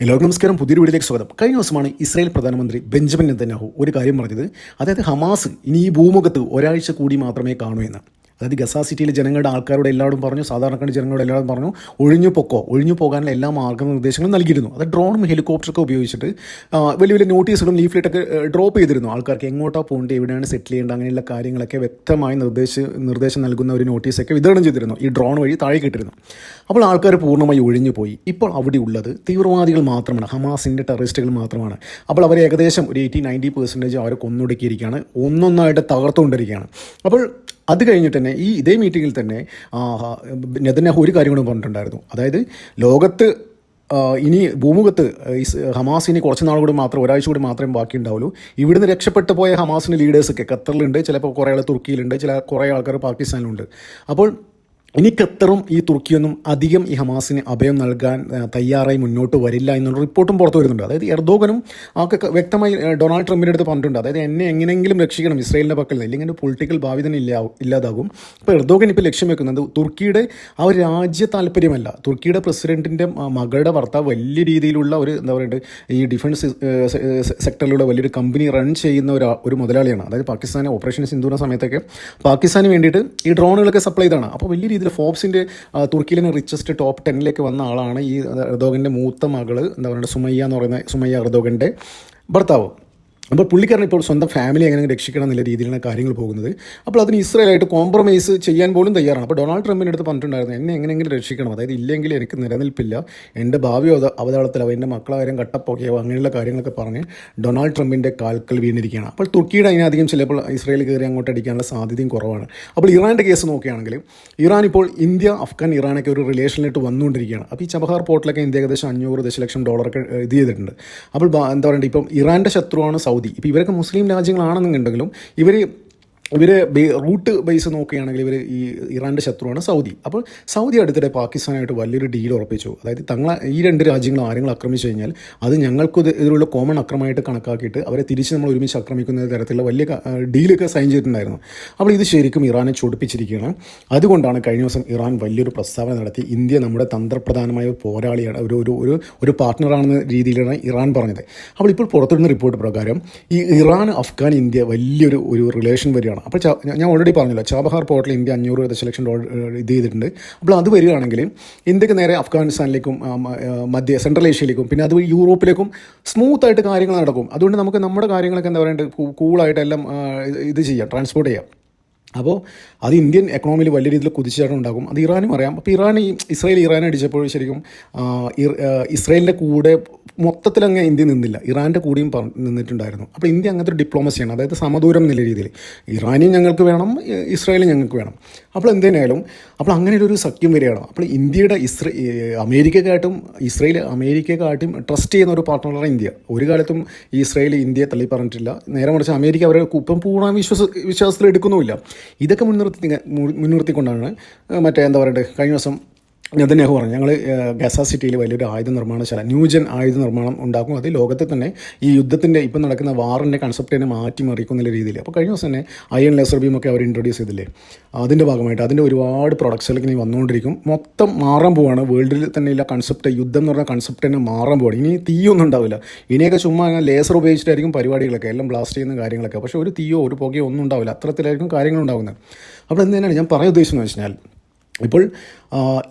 എല്ലാവർക്കും നമസ്കാരം. പുതിയൊരു വീഡിയോയിലേക്ക് സ്വാഗതം. കഴിഞ്ഞ ദിവസമാണ് ഇസ്രായേൽ പ്രധാനമന്ത്രി ബെഞ്ചമിൻ നെതന്യാഹു ഒരു കാര്യം പറഞ്ഞത്. അതായത് ഹമാസ് ഇനി ഈ ഭൂമുഖത്ത് ഒരാഴ്ച കൂടി മാത്രമേ കാണൂ എന്ന്. അതായത് ഗസ സിറ്റിയിലെ ജനങ്ങളുടെ ആൾക്കാരോട് എല്ലാവരും പറഞ്ഞു സാധാരണക്കാരുടെ ജനങ്ങളോട് എല്ലാവരും പറഞ്ഞു ഒഴിഞ്ഞു പൊക്കോ ഒഴിഞ്ഞു പോകാനുള്ള എല്ലാ മാർഗനിർദ്ദേശങ്ങളും നൽകിയിരുന്നു. അത് ഡ്രോണും ഹെലികോപ്റ്ററൊക്കെ ഉപയോഗിച്ചിട്ട് വലിയ വലിയ നോട്ടീസുകളും ലീഫ്ലെറ്റൊക്കെ ഡ്രോപ്പ് ചെയ്തിരുന്നു. ആൾക്കാർക്ക് എങ്ങോട്ടാണ് പോകേണ്ടത് എവിടെയാണ് സെറ്റിൽ ചെയ്യേണ്ടത് അങ്ങനെയുള്ള കാര്യങ്ങളൊക്കെ വ്യക്തമായി നിർദ്ദേശ നിർദ്ദേശം നൽകുന്ന ഒരു നോട്ടീസൊക്കെ വിതരണം ചെയ്തിരുന്നു. ഈ ഡ്രോൺ വഴി താഴെ കിട്ടിരുന്നു. അപ്പോൾ ആൾക്കാർ പൂർണമായി ഒഴിഞ്ഞു പോയി. ഇപ്പോൾ അവിടെ ഉള്ളത് തീവ്രവാദികൾ മാത്രമാണ് ഹമാസിന്റെ ടെററിസ്റ്റുകൾ മാത്രമാണ്. അപ്പോൾ അവർ ഏകദേശം ഒരു എയ്റ്റി നയന്റി പെർസെന്റേജ് അവരെ കൊന്നൊടുക്കിയിരിക്കുകയാണ്. ഒന്നൊന്നായിട്ട് തകർത്തുകൊണ്ടിരിക്കുകയാണ്. അപ്പോൾ അത് കഴിഞ്ഞിട്ട് തന്നെ ഈ ഇതേ മീറ്റിങ്ങിൽ തന്നെ നെതന്യാഹു ഒരു കാര്യം കൂടെ പറഞ്ഞിട്ടുണ്ടായിരുന്നു. അതായത് ലോകത്ത് ഇനി ഭൂമുഖത്ത് ഹമാസ് ഇനി കുറച്ച് നാൾ കൂടി മാത്രം ഒരാഴ്ച കൂടി മാത്രമേ ബാക്കി ഉണ്ടാവുള്ളൂ ഇവിടുന്ന് രക്ഷപ്പെട്ടു പോയ ഹമാസിന്റെ ലീഡേഴ്സൊക്കെ ഖത്തറിലുണ്ട് ചിലപ്പോൾ കുറേ ആൾ തുർക്കിയിലുണ്ട് ചില കുറേ ആൾക്കാർ പാകിസ്ഥാനിലുണ്ട്. അപ്പോൾ ഇനി ഖത്തറും ഈ തുർക്കിയൊന്നും അധികം ഈ ഹമാസിന് അഭയം നൽകാൻ തയ്യാറായി മുന്നോട്ട് വരില്ല എന്നുള്ള റിപ്പോർട്ടും പുറത്തു വരുന്നുണ്ട്. അതായത് എർദോഗനും ഒക്കെ വ്യക്തമായി ഡൊണാൾഡ് ട്രംപിന്റെ അടുത്ത് പറഞ്ഞിട്ടുണ്ട്. അതായത് എന്നെ എങ്ങനെയെങ്കിലും രക്ഷിക്കണം ഇസ്രയേലിന്റെ പക്കൽ നിന്ന്. ഇല്ലെങ്കിൽ പൊളിറ്റിക്കൽ ഭാവി തന്നെ ഇല്ല ഇല്ലാതാകും. ഇപ്പോൾ എർദോഗൻ ഇപ്പോൾ ലക്ഷ്യം വെക്കുന്നത് തുർക്കിയുടെ ആ ഒരു രാജ്യ താല്പര്യമല്ല. തുർക്കിയുടെ പ്രസിഡന്റിന്റെ മകളുടെ ഭർത്താവ് വലിയ രീതിയിലുള്ള ഒരു എന്താ പറയുക ഈ ഡിഫൻസ് സെക്ടറിലൂടെ വലിയൊരു കമ്പനി റൺ ചെയ്യുന്ന ഒരു ഒരു മുതലാളിയാണ്. അതായത് പാകിസ്ഥാനെ ഓപ്പറേഷൻ സിന്ധുവിന്റെ സമയത്തൊക്കെ പാകിസ്ഥാന് വേണ്ടിയിട്ട് ഈ ഡ്രോണുകളൊക്കെ സപ്ലൈ ചെയ്താണ് അപ്പോൾ വലിയ രീതിയിൽ ഫോബ്സിന്റെ തുർക്കിയിലെ റിച്ചസ്റ്റ് ടോപ്പ് ടെന്നിലേക്ക് വന്ന ആളാണ് ഈ അർദോഗന്റെ മൂത്ത മകൾ എന്താ പറയുക സുമയ്യ എന്ന് പറയുന്ന സുമയ്യ അർദോഗന്റെ ഭർത്താവ്. അപ്പോൾ പുള്ളിക്കാരൻ ഇപ്പോൾ സ്വന്തം ഫാമിലി എങ്ങനെ രക്ഷിക്കണം എന്നുള്ള രീതിയിലാണ് കാര്യങ്ങൾ പോകുന്നത്. അപ്പോൾ അതിന് ഇസ്രായേലായിട്ട് കോംപ്രമൈസ് ചെയ്യാൻ പോലും തയ്യാറാണ്. അപ്പോൾ ഡൊണാൾഡ് ട്രംപിന്റെ അടുത്ത് പറഞ്ഞിട്ടുണ്ടായിരുന്നു എന്നെ എങ്ങനെയെങ്കിലും രക്ഷിക്കണം. അതായത് ഇല്ലെങ്കിൽ എനിക്ക് നിലനിൽപ്പില്ല. എന്റെ ഭാവി അവതാളത്തിലോ എന്റെ മക്കളെ കട്ടപ്പൊക്കെയോ അങ്ങനെയുള്ള കാര്യങ്ങളൊക്കെ പറഞ്ഞ് ഡൊണാൾഡ് ട്രംപിന്റെ കാൽക്കൽ വീണിരിക്കുകയാണ്. അപ്പോൾ തുർക്കിയുടെ അതിനധികം ചിലപ്പോൾ ഇസ്രായേൽ കയറി അങ്ങോട്ട് അടിക്കാനുള്ള സാധ്യതയും കുറവാണ്. അപ്പോൾ ഇറാന്റെ കേസ് നോക്കുകയാണെങ്കിൽ ഇറാൻ ഇപ്പോൾ ഇന്ത്യ അഫ്ഗാൻ ഇറാനൊക്കെ ഒരു റിലേഷനിലിട്ട് വന്നുകൊണ്ടിരിക്കുകയാണ്. അപ്പോൾ ഈ ചബഹാർ പോർട്ടിലൊക്കെ ഇന്ത്യ ഏകദേശം അഞ്ഞൂറ് ദശലക്ഷം ഡോളറൊക്കെ ഇത് ചെയ്തിട്ടുണ്ട്. അപ്പോൾ എന്താ പറയുക ഇപ്പം ഇറാന്റെ ശത്രുവാണ് സൗദി ഇപ്പോൾ ഇവരൊക്കെ മുസ്ലിം രാജ്യങ്ങളാണെന്നുണ്ടെങ്കിലും ഇവർ ഇവർ റൂട്ട് ബേസ് നോക്കുകയാണെങ്കിൽ ഇവർ ഈ ഇറാന്റെ ശത്രുവാണ് സൗദി. അപ്പോൾ സൗദി അടുത്തിടെ പാകിസ്ഥാനായിട്ട് വലിയൊരു ഡീൽ ഉറപ്പിച്ചു. അതായത് തങ്ങളെ ഈ രണ്ട് രാജ്യങ്ങളും ആരെങ്കിലും ആക്രമിച്ചു കഴിഞ്ഞാൽ അത് ഞങ്ങൾക്ക് ഇത് ഇതിലുള്ള കോമൺ അക്രമമായിട്ട് കണക്കാക്കിയിട്ട് അവരെ തിരിച്ച് നമ്മൾ ഒരുമിച്ച് ആക്രമിക്കുന്ന തരത്തിലുള്ള വലിയ ഡീലൊക്കെ സൈൻ ചെയ്തിട്ടുണ്ടായിരുന്നു. അപ്പോൾ ഇത് ശരിക്കും ഇറാനെ ചൊടിപ്പിച്ചിരിക്കുകയാണ്. അതുകൊണ്ടാണ് കഴിഞ്ഞ ദിവസം ഇറാൻ വലിയൊരു പ്രസ്താവന നടത്തി ഇന്ത്യ നമ്മുടെ തന്ത്രപ്രധാനമായ പോരാളിയാണ് ഒരു ഒരു ഒരു ഒരു പാർട്ട്ണറാണെന്ന രീതിയിലാണ് ഇറാൻ പറഞ്ഞത്. അപ്പോൾ ഇപ്പോൾ പുറത്തുവിടുന്ന റിപ്പോർട്ട് പ്രകാരം ഈ ഇറാൻ അഫ്ഗാൻ ഇന്ത്യ വലിയൊരു ഒരു റിലേഷൻ വരികയാണ്. അപ്പോൾ ചാ- ഞാൻ ഓൾറെഡി പറഞ്ഞല്ലോ ചാബഹാർ പോർട്ടിൽ ഇന്ത്യ അഞ്ഞൂറ് ദശലക്ഷം ഏഹ്, ഇത് ചെയ്തിട്ടുണ്ട്. അപ്പോൾ അത് വരികയാണെങ്കിൽ ഇന്ത്യയ്ക്ക് നേരെ അഫ്ഗാനിസ്ഥാനിലേക്കും മധ്യ സെൻട്രൽ ഏഷ്യയിലേക്കും പിന്നെ അത് യൂറോപ്പിലേക്കും സ്മൂത്ത് ആയിട്ട് കാര്യങ്ങൾ നടക്കും. അതുകൊണ്ട് നമുക്ക് നമ്മുടെ കാര്യങ്ങളൊക്കെ എന്താ പറയുക കൂളായിട്ട് എല്ലാം ഇത് ചെയ്യാം ട്രാൻസ്പോർട്ട് ചെയ്യാം. അപ്പോൾ അത് ഇന്ത്യൻ എക്കണോമിയിൽ വലിയ രീതിയിൽ കുതിച്ചുചാട്ടം ഉണ്ടാകും. അത് ഇറാനും അറിയാം. അപ്പോൾ ഇറാൻ ഇസ്രായേൽ ഇറാൻ അടിച്ചപ്പോൾ ശരിക്കും ഇസ്രായേലിന്റെ കൂടെ മൊത്തത്തിൽ അങ്ങ് ഇന്ത്യ നിന്നില്ല. ഇറാന്റെ കൂടിയും നിന്നിട്ടുണ്ടായിരുന്നു. അപ്പോൾ ഇന്ത്യ അങ്ങനത്തെ ഒരു ഡിപ്ലോമസിയാണ് അതായത് സമദൂരം എന്നുള്ള രീതിയിൽ. ഇറാനും ഞങ്ങൾക്ക് വേണം ഇസ്രായേലും ഞങ്ങൾക്ക് വേണം. അപ്പോൾ എന്തിനായാലും അപ്പോൾ അങ്ങനെ ഒരു സഖ്യം വരികയാണ്. അപ്പോൾ ഇന്ത്യയുടെ ഇസ്ര അമേരിക്കക്കാട്ടും ഇസ്രായേൽ അമേരിക്കക്കാട്ടും ട്രസ്റ്റ് ചെയ്യുന്ന ഒരു പാർട്ട്ണറാണ് ഇന്ത്യ. ഒരു കാലത്തും ഇസ്രായേൽ ഇന്ത്യയെ തള്ളി പറഞ്ഞിട്ടില്ല. നേരെ മറിച്ച് അമേരിക്ക അവരെ ഇപ്പം പൂർണ വിശ്വാസ വിശ്വാസത്തിൽ എടുക്കുന്നുമില്ല ഇതൊക്കെ മുൻനിർത്തി മുൻനിർത്തിക്കൊണ്ടാണ് മറ്റേ എന്താ പറയണ്ടേ കഴിഞ്ഞ ദിവസം നെതന്യാഹു പറഞ്ഞു ഞങ്ങൾ ഗസ സിറ്റിയിൽ വലിയൊരു ആയുധ നിർമ്മാണശാല ന്യൂജൻ ആയുധ നിർമ്മാണം ഉണ്ടാക്കും. അത് ലോകത്തെ തന്നെ ഈ യുദ്ധത്തിന്റെ ഇപ്പം നടക്കുന്ന വാറിന്റെ കൺസെപ്റ്റിനെ മാറ്റിമറിക്കുന്ന രീതിയിൽ അപ്പോൾ കഴിഞ്ഞ ദിവസം തന്നെ അയൺ ലേസർ ബീമൊക്കെ അവർ ഇൻട്രൊഡ്യൂസ് ചെയ്തില്ലേ? അതിന്റെ ഭാഗമായിട്ട് അതിന്റെ ഒരുപാട് പ്രൊഡക്ട്സുകൾ ഇനി വന്നുകൊണ്ടിരിക്കും മൊത്തം മാറാൻ പോവാണ്. വേൾഡിൽ തന്നെയുള്ള കൺസെപ്റ്റ് യുദ്ധം എന്ന് പറഞ്ഞ കൺസെപ്റ്റ് തന്നെ മാറാൻ പോവാണ്. ഇനി തീയൊന്നും ഉണ്ടാവില്ല. ഇനിയൊക്കെ ചുമ്മാ ലേസർ ഉപയോഗിച്ചിട്ടായിരിക്കും പരിപാടികളൊക്കെ എല്ലാം ബ്ലാസ്റ്റ് ചെയ്യുന്ന കാര്യങ്ങളൊക്കെ. പക്ഷേ ഒരു തീയോ ഒരു പുകയോ ഒന്നും ഉണ്ടാവില്ല. അത്തരത്തിലായിരിക്കും കാര്യങ്ങൾ ഉണ്ടാകുന്നത് അപ്പോൾ എന്തിനാണ് ഞാൻ പറയാൻ ഉദ്ദേശിച്ചതെന്ന് വെച്ചാൽ ഇപ്പോൾ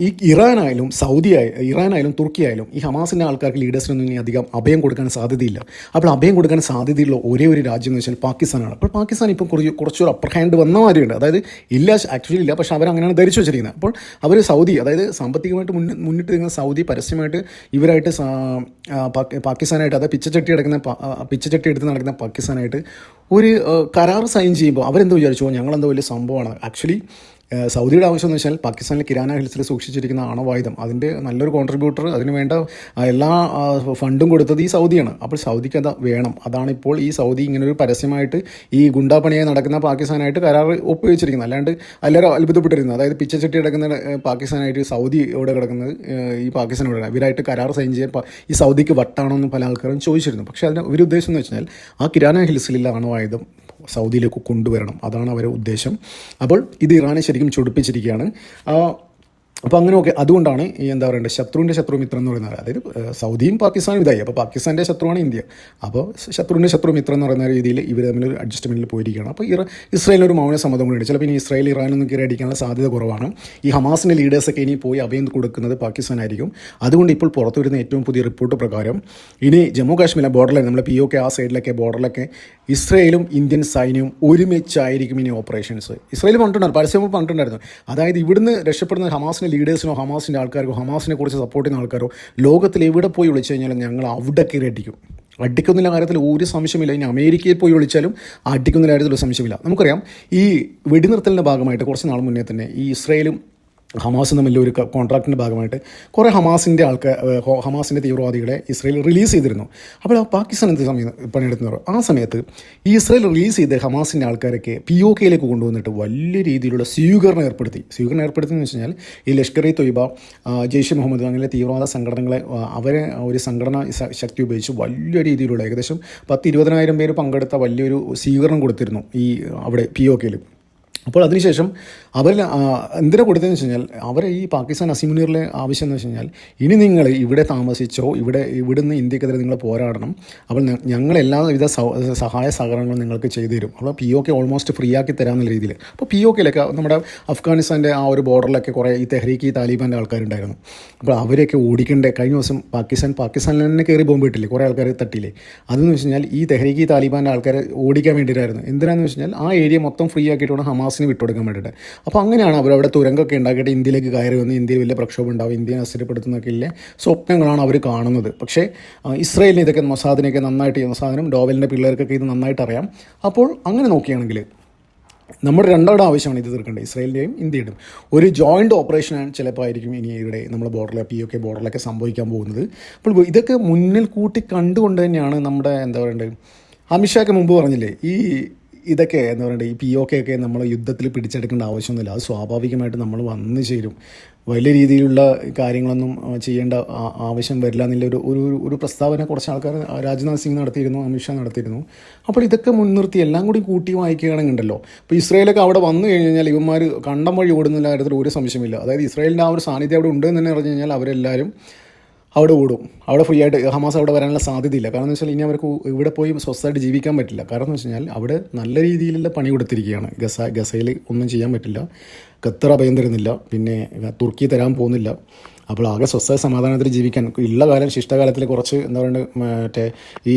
ഈ ഇറാനായാലും സൗദി ഇറാനായാലും തുർക്കി ആയാലും ഈ ഹമാസിന്റെ ആൾക്കാർക്ക് ലീഡേഴ്സിനൊന്നും ഇനി അധികം അഭയം കൊടുക്കാൻ സാധ്യതയില്ല. അപ്പോൾ അഭയം കൊടുക്കാൻ സാധ്യതയുള്ള ഒരേ ഒരു രാജ്യം എന്ന് വെച്ചാൽ പാകിസ്ഥാനാണ്. അപ്പോൾ പാകിസ്ഥാൻ ഇപ്പോൾ കുറച്ച് കുറച്ചൊരു അപ്പർ ഹാൻഡ് വന്ന മാതിരിയുണ്ട്. അതായത് ഇല്ല ആക്ച്വലി ഇല്ല പക്ഷേ അവരങ്ങനെയാണ് ധരിച്ചു വെച്ചിരിക്കുന്നത്. അപ്പോൾ അവർ സൗദി അതായത് സാമ്പത്തികമായിട്ട് മുന്നിൽ മുന്നിട്ട് നിൽക്കുന്ന സൗദി പരസ്യമായിട്ട് ഇവരായിട്ട് പാകിസ്ഥാനായിട്ട് അതായത് പിച്ചച്ചട്ടി ആ, പിച്ചച്ചട്ടി എടുത്ത് നടക്കുന്ന പാകിസ്ഥാനായിട്ട് ഒരു കരാർ സൈൻ ചെയ്യുമ്പോൾ അവരെന്തോ വിചാരിച്ചു? ഞങ്ങളെന്തോ വലിയ സംഭവമാണ്? ആക്ച്വലി സൗദിയുടെ ആവശ്യം എന്ന് വെച്ചാൽ പാകിസ്ഥാനിലെ കിരാന ഹിൽസിൽ സൂക്ഷിച്ചിരിക്കുന്ന ആണവായുധം. അതിന്റെ നല്ലൊരു കോൺട്രിബ്യൂട്ടർ അതിന് വേണ്ട എല്ലാ ഫണ്ടും കൊടുത്തത് ഈ സൗദിയാണ്. അപ്പോൾ സൗദിക്ക് അത് വേണം. അതാണ് ഇപ്പോൾ ഈ സൗദി ഇങ്ങനൊരു പരസ്യമായിട്ട് ഈ ഗുണ്ടാപ്പണിയായി നടക്കുന്ന പാകിസ്ഥാനായിട്ട് കരാർ ഒപ്പുവെച്ചിരിക്കുന്നത്. അല്ലാണ്ട് എല്ലാവരും അത്ഭുതപ്പെട്ടിരുന്നത്. അതായത് പിച്ചച്ചട്ടി കിടക്കുന്ന പാകിസ്ഥാനായിട്ട് സൗദി ഇവിടെ കിടക്കുന്നത് ഈ പാകിസ്ഥാൻ ഇവിടെ. ഇവരായിട്ട് കരാർ സൈൻ ചെയ്യാൻ ഈ സൗദിക്ക് വട്ടാണോ എന്ന് പല ആൾക്കാരും ചോദിച്ചിരുന്നു. പക്ഷേ അതിന് ഒരു ഉദ്ദേശം എന്ന് വെച്ചാൽ ആ കിരാന ഹിൽസിലുള്ള അണവായുധം സൗദിയിലേക്ക് കൊണ്ടുവരണം. അതാണ് അവരുടെ ഉദ്ദേശം. അപ്പോൾ ഇത് ഇറാനെ ശരിക്കും ചൊടിപ്പിച്ചിരിക്കുകയാണ്. അപ്പോൾ അങ്ങനെയൊക്കെ അതുകൊണ്ടാണ് ഈ എന്താ പറയുക ശത്രുവിന്റെ ശത്രു മിത്രം എന്ന് പറയുന്നത്. അതായത് സൗദിയും പാകിസ്ഥാനും ഇതായി. അപ്പോൾ പാകിസ്ഥാന്റെ ശത്രുവാണ് ഇന്ത്യ. അപ്പോൾ ശത്രുവിന്റെ ശത്രു മിത്രം എന്ന് പറയുന്ന രീതിയിൽ ഇവർ തമ്മിൽ ഒരു അഡ്ജസ്റ്റ്മെന്റിൽ പോയിരിക്കുകയാണ്. അപ്പോൾ ഇറ ഇസ്രായേലിന് ഒരു മൗന സമ്മതം കൂടി ചിലപ്പോൾ ഇനി ഇസ്രായേൽ ഇറാനൊന്നും കയറി അടിക്കാനുള്ള സാധ്യത കുറവാണ്. ഈ ഹമാസിന്റെ ലീഡേഴ്സൊക്കെ ഇനി പോയി അഭയം കൊടുക്കുന്നത് പാകിസ്ഥാനായിരിക്കും അതുകൊണ്ട് ഇപ്പോൾ പുറത്തു വരുന്ന ഏറ്റവും പുതിയ റിപ്പോർട്ട് പ്രകാരം ഇനി ജമ്മു കാശ്മീരിലെ ബോർഡറിൽ നമ്മുടെ പി ഒ കെ ആ സൈഡിലൊക്കെ ബോർഡറിലൊക്കെ ഇസ്രയേലും ഇന്ത്യൻ സൈന്യവും ഒരുമിച്ചായിരിക്കും ഇനി ഓപ്പറേഷൻസ്. ഇസ്രയേൽ പറഞ്ഞിട്ടുണ്ടായിരുന്നു പരസ്യം പറഞ്ഞിട്ടുണ്ടായിരുന്നു അതായത് ഇവിടുന്ന് രക്ഷപ്പെടുന്ന ഹമാസിന്റെ ലീഡേഴ്സിനോ ഹമാസിന്റെ ആൾക്കാർക്കോ ഹമാസിനെ കുറിച്ച് സപ്പോർട്ട് ചെയ്യുന്ന ആൾക്കാരോ ലോകത്തിൽ എവിടെ പോയി വിളിച്ചു കഴിഞ്ഞാലും ഞങ്ങൾ അവിടെ കയറി അടിക്കും. അടിക്കുന്നില്ല കാര്യത്തിൽ ഒരു സംശയമില്ല ഇനി അമേരിക്കയിൽ പോയി വിളിച്ചാലും അടിക്കുന്നില്ല കാര്യത്തിൽ ഒരു സംശയമില്ല നമുക്കറിയാം ഈ വെടിനിർത്തലിന്റെ ഭാഗമായിട്ട് കുറച്ച് നാൾ മുന്നേ തന്നെ ഈ ഇസ്രയേലും ഹമാസും തമ്മിൽ ഒരു കോൺട്രാക്റ്റിന്റെ ഭാഗമായിട്ട് കുറേ ഹമാസിന്റെ ആൾക്കാർ ഹമാസിന്റെ തീവ്രവാദികളെ ഇസ്രയേൽ റിലീസ് ചെയ്തിരുന്നു. അപ്പോൾ ആ പാകിസ്ഥാൻ എന്ത് സമയം പണിയെടുക്കുന്നവർ ആ സമയത്ത് ഈ ഇസ്രയേൽ റിലീസ് ചെയ്ത് ഹമാസിന്റെ ആൾക്കാരൊക്കെ പി ഒ കെയിലേക്ക് കൊണ്ടുവന്നിട്ട് വലിയ രീതിയിലുള്ള സ്വീകരണം ഏർപ്പെടുത്തി. സ്വീകരണം ഏർപ്പെടുത്തിയെന്ന് വെച്ച് കഴിഞ്ഞാൽ ഈ ലഷ്കർ ഇ തൊയ്ബ ജെയ്ഷെ മുഹമ്മദ് അങ്ങനെ തീവ്രവാദ സംഘടനകളെ അവരെ ഒരു സംഘടന ശക്തി ഉപയോഗിച്ച് വലിയ രീതിയിലുള്ള ഏകദേശം പത്ത് ഇരുപതിനായിരം പേര് പങ്കെടുത്ത വലിയൊരു സ്വീകരണം കൊടുത്തിരുന്നു ഈ അവിടെ പി ഒ കെയിൽ അപ്പോൾ അതിനുശേഷം അവർ എന്തിനാ കൊടുത്തതെന്ന് വെച്ച് കഴിഞ്ഞാൽ അവരെ ഈ പാകിസ്ഥാൻ അസിമുനീറിലെ ആവശ്യം എന്ന് വെച്ച് കഴിഞ്ഞാൽ ഇനി നിങ്ങൾ ഇവിടെ താമസിച്ചോ ഇവിടെ ഇവിടുന്ന് ഇന്ത്യക്കെതിരെ നിങ്ങൾ പോരാടണം അപ്പോൾ ഞങ്ങൾ എല്ലാവിധ സഹായ സഹകരണങ്ങളും നിങ്ങൾക്ക് ചെയ്തു തരും. അപ്പോൾ P O K almost free ആക്കി തരാമെന്നുള്ള രീതിയിൽ. അപ്പോൾ പി ഒ കെയിലൊക്കെ നമ്മുടെ അഫ്ഗാനിസ്ഥാന്റെ ആ ഒരു ബോർഡറിലൊക്കെ കുറേ ഈ തെഹ്രീക്ക് ഈ താലിബാന്റെ ആൾക്കാരുണ്ടായിരുന്നു. അപ്പോൾ അവരെയൊക്കെ ഓടിക്കേണ്ട? കഴിഞ്ഞ ദിവസം പാകിസ്ഥാൻ പാകിസ്ഥാനിൽ തന്നെ കയറി ബോംബ് ഇട്ടില്ലേ? കുറേ ആൾക്കാർ തട്ടിയില്ലേ? അതെന്ന് വെച്ച് കഴിഞ്ഞാൽ ഈ തെഹ്രീക്ക് താലിബാന്റെ ആൾക്കാരെ ഓടിക്കാൻ വേണ്ടിയിട്ടായിരുന്നു. എന്തിനാന്ന് വെച്ച് കഴിഞ്ഞാൽ ആ ഏരിയ മൊത്തം ഫ്രീ ആക്കിയിട്ടാണ് വേണം ഹമാസിന് വിട്ടുകൊടുക്കാൻ വേണ്ടിയിട്ട്. അപ്പോൾ അങ്ങനെയാണ് അവർ അവിടെ തുരങ്കൊക്കെ ഉണ്ടാക്കിയിട്ട് ഇന്ത്യയിലേക്ക് കയറി വന്ന് ഇന്ത്യയിൽ വലിയ പ്രക്ഷോഭം ഉണ്ടാവും ഇന്ത്യയെ അസ്ഥിരപ്പെടുത്തുന്നൊക്കെ ഇല്ലേ സ്വപ്നങ്ങളാണ് അവർ കാണുന്നത്. പക്ഷേ ഇസ്രയേലിന് ഇതൊക്കെ മൊസാദിനെയൊക്കെ നന്നായിട്ട് ചെയ്യുന്ന സാധനം ഡോവലിന്റെ പിള്ളേർക്കൊക്കെ ഇത് നന്നായിട്ട് അറിയാം. അപ്പോൾ അങ്ങനെ നോക്കുകയാണെങ്കിൽ നമ്മുടെ രണ്ടാളുടെ ആവശ്യമാണ് ഇത് തീർക്കേണ്ടത് ഇസ്രായേലിന്റെയും ഇന്ത്യയുടെയും. ഒരു ജോയിന്റ് ഓപ്പറേഷനാണ് ചിലപ്പോൾ ആയിരിക്കും ഇനി ഇവിടെ നമ്മുടെ ബോർഡറിലെ പി ഒ കെ ബോർഡറിലൊക്കെ സംഭവിക്കാൻ പോകുന്നത്. അപ്പോൾ ഇതൊക്കെ മുന്നിൽ കൂട്ടി കണ്ടുകൊണ്ട് തന്നെയാണ് നമ്മുടെ എന്താ പറയേണ്ടത് അമിത്ഷാക്ക് മുമ്പ് പറഞ്ഞില്ലേ ഈ ഇതൊക്കെ എന്ന് പറയുന്നത് ഈ പി ഒ കെ ഒക്കെ നമ്മൾ യുദ്ധത്തിൽ പിടിച്ചെടുക്കേണ്ട ആവശ്യമൊന്നുമില്ല. അത് സ്വാഭാവികമായിട്ട് നമ്മൾ വന്നു ചേരും. വലിയ രീതിയിലുള്ള കാര്യങ്ങളൊന്നും ചെയ്യേണ്ട ആവശ്യം വരില്ല എന്നുള്ള ഒരു ഒരു ഒരു- ഒരു പ്രസ്താവന കുറച്ച് ആൾക്കാർ രാജ്നാഥ് സിംഗ് നടത്തിയിരുന്നു അമിത്ഷാ നടത്തിയിരുന്നു. അപ്പോൾ ഇതൊക്കെ മുൻനിർത്തി എല്ലാം കൂടി കൂട്ടി വായിക്കുകയാണെങ്കിൽ ഉണ്ടല്ലോ ഇപ്പോൾ ഇസ്രയേലൊക്കെ അവിടെ വന്നു കഴിഞ്ഞ് കഴിഞ്ഞാൽ ഇവന്മാർ കണ്ടം വഴി ഓടുന്ന കാര്യത്തിൽ ഒരു സംശയമില്ല അതായത് ഇസ്രയേലിന്റെ ആ ഒരു സാന്നിധ്യം അവിടെ ഉണ്ട് എന്ന് തന്നെ പറഞ്ഞു കഴിഞ്ഞാൽ അവരെല്ലാവരും അവിടെ ഓടും. അവിടെ ഫ്രീ ആയിട്ട് ഹമാസ് അവിടെ വരാനുള്ള സാധ്യതയില്ല. കാരണം എന്ന് വെച്ചാൽ ഇനി അവർക്ക് ഇവിടെ പോയി സ്വസ്ഥമായിട്ട് ജീവിക്കാൻ പറ്റില്ല. കാരണം എന്ന് വെച്ച് അവിടെ നല്ല രീതിയിലുള്ള പണി കൊടുത്തിരിക്കുകയാണ്. ഗസ ഗസയിൽ ഒന്നും ചെയ്യാൻ പറ്റില്ല. ഖത്തർ അഭയം തരുന്നില്ല പിന്നെ തുർക്കി തരാൻ പോകുന്നില്ല. അപ്പോൾ ആകെ സ്വസ്ഥ സമാധാനത്തിൽ ജീവിക്കാൻ ഉള്ള കാലം ശിഷ്ടകാലത്തിൽ കുറച്ച് എന്താ പറയുക മറ്റേ ഈ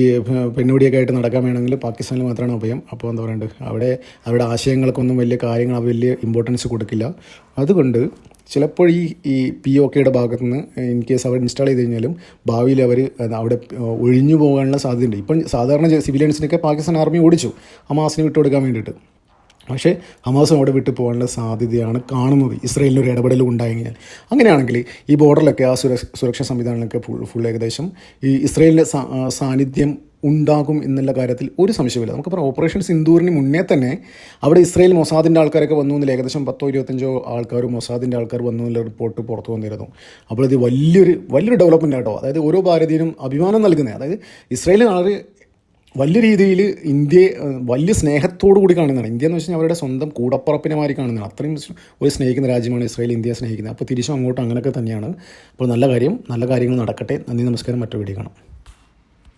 പെണ്ണുപിടിയൊക്കെ ആയിട്ട് നടക്കാൻ വേണമെങ്കിൽ പാകിസ്ഥാനിൽ മാത്രമാണ് അഭയം. അപ്പോൾ എന്താ പറയുക അവിടെ അവരുടെ ആശയങ്ങൾക്കൊന്നും വലിയ കാര്യങ്ങൾ വലിയ ഇമ്പോർട്ടൻസ് കൊടുക്കില്ല. അതുകൊണ്ട് ചിലപ്പോൾ ഈ ഈ പി ഒ കെയുടെ ഭാഗത്തു നിന്ന് ഇൻ കേസ് അവർ ഇൻസ്റ്റാൾ ചെയ്ത് കഴിഞ്ഞാലും ഭാവിയിൽ അവർ അവിടെ ഒഴിഞ്ഞു പോകാനുള്ള സാധ്യതയുണ്ട്. ഇപ്പം സാധാരണ സിവിലിയൻസിനൊക്കെ പാകിസ്ഥാൻ ആർമി ഓടിച്ചു. ഹമാസിന് വിട്ടുകൊടുക്കാൻ വേണ്ടിയിട്ട്. പക്ഷേ ഹമാസും അവിടെ വിട്ടു പോകാനുള്ള സാധ്യതയാണ് കാണുന്നത്. ഇസ്രയേലിന് ഒരു ഇടപെടൽ ഉണ്ടായി കഴിഞ്ഞാൽ അങ്ങനെയാണെങ്കിൽ ഈ ബോർഡറിലൊക്കെ ആ സുരക്ഷ സുരക്ഷാ സംവിധാനങ്ങളൊക്കെ ഫുൾ ഫുൾ ഏകദേശം ഈ ഇസ്രയേലിന്റെ സാന്നിധ്യം ഉണ്ടാകും എന്നുള്ള കാര്യത്തിൽ ഒരു സംശയമില്ല നമുക്ക് പറയാം ഓപ്പറേഷൻ സിന്ദൂറിന് മുന്നേ തന്നെ അവിടെ ഇസ്രയേൽ മൊസാദിന്റെ ആൾക്കാരൊക്കെ വന്നു എന്നില്ല ഏകദേശം പത്തോ ഇരുപത്തഞ്ചോ ആൾക്കാർ മൊസാദിന്റെ ആൾക്കാർ വന്നു എന്നുള്ള റിപ്പോർട്ട് പുറത്തു വന്നിരുന്നു. അപ്പോൾ ഇത് വലിയൊരു വലിയൊരു ഡെവലപ്മെന്റ് ആട്ടോ. അതായത് ഓരോ ഭാരതീയനും അഭിമാനം നൽകുന്നത്. അതായത് ഇസ്രയേൽ വളരെ വലിയ രീതിയിൽ ഇന്ത്യയെ വലിയ സ്നേഹത്തോടു കൂടി കാണുന്നതാണ്. ഇന്ത്യ എന്ന് വെച്ചാൽ അവരുടെ സ്വന്തം കൂടപ്പുറപ്പിനെ മാതിരി കാണുന്നതാണ്. അത്രയും ഒരു സ്നേഹിക്കുന്ന രാജ്യമാണ് ഇസ്രായേൽ ഇന്ത്യയെ സ്നേഹിക്കുന്നത്. അപ്പോൾ തിരിച്ചും അങ്ങോട്ടും അങ്ങനെയൊക്കെ തന്നെയാണ്. അപ്പോൾ നല്ല കാര്യം നല്ല കാര്യങ്ങൾ നടക്കട്ടെ. നന്ദി നമസ്കാരം. മറ്റൊരു വീഡിയോ കാണാം.